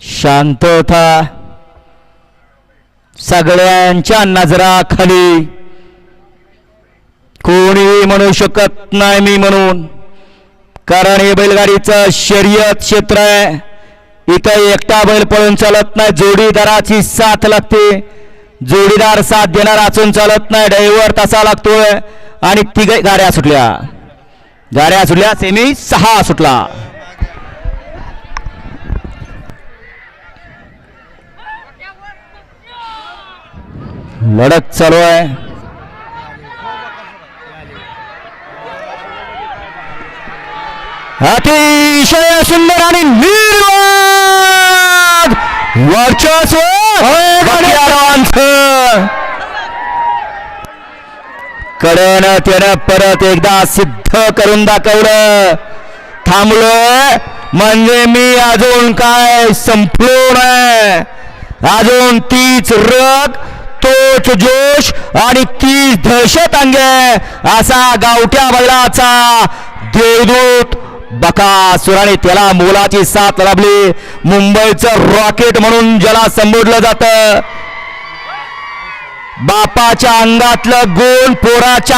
शांतता. सगळ्यांच्या नजराखाली. कोणीही म्हणू शकत नाही मी म्हणून. कारण हे बैलगाडीचं शर्यत क्षेत्र आहे. इथं एकटा बैल पळून चालत नाही. जोडीदाराची साथ लागते. जोडीदार साथ देणार असून चालत नाही. ड्रायव्हर तसा लागतोय. आणि तिघ गाड्या सुटल्या. गाड्या सुटल्या सेमी सहा सुटला. लढत चालू आहे. अतिशय सुंदर आणि निर्वाद वर्चस्व गाड्यारांचं. त्यानं परत एकदा सिद्ध करून दाखवलं. थांबलोय म्हणजे मी अजून काय संपलो नाही. अजून तीच रग तोच जोश आणि तीच दहशत अंगे असा गावठ्या बैलाचा देवदूत बकासुराने त्याला मोलाची साथ लाभली. मुंबईचं रॉकेट म्हणून ज्याला संबोधलं जातं. बापाच्या अंगातलं गुण पोराच्या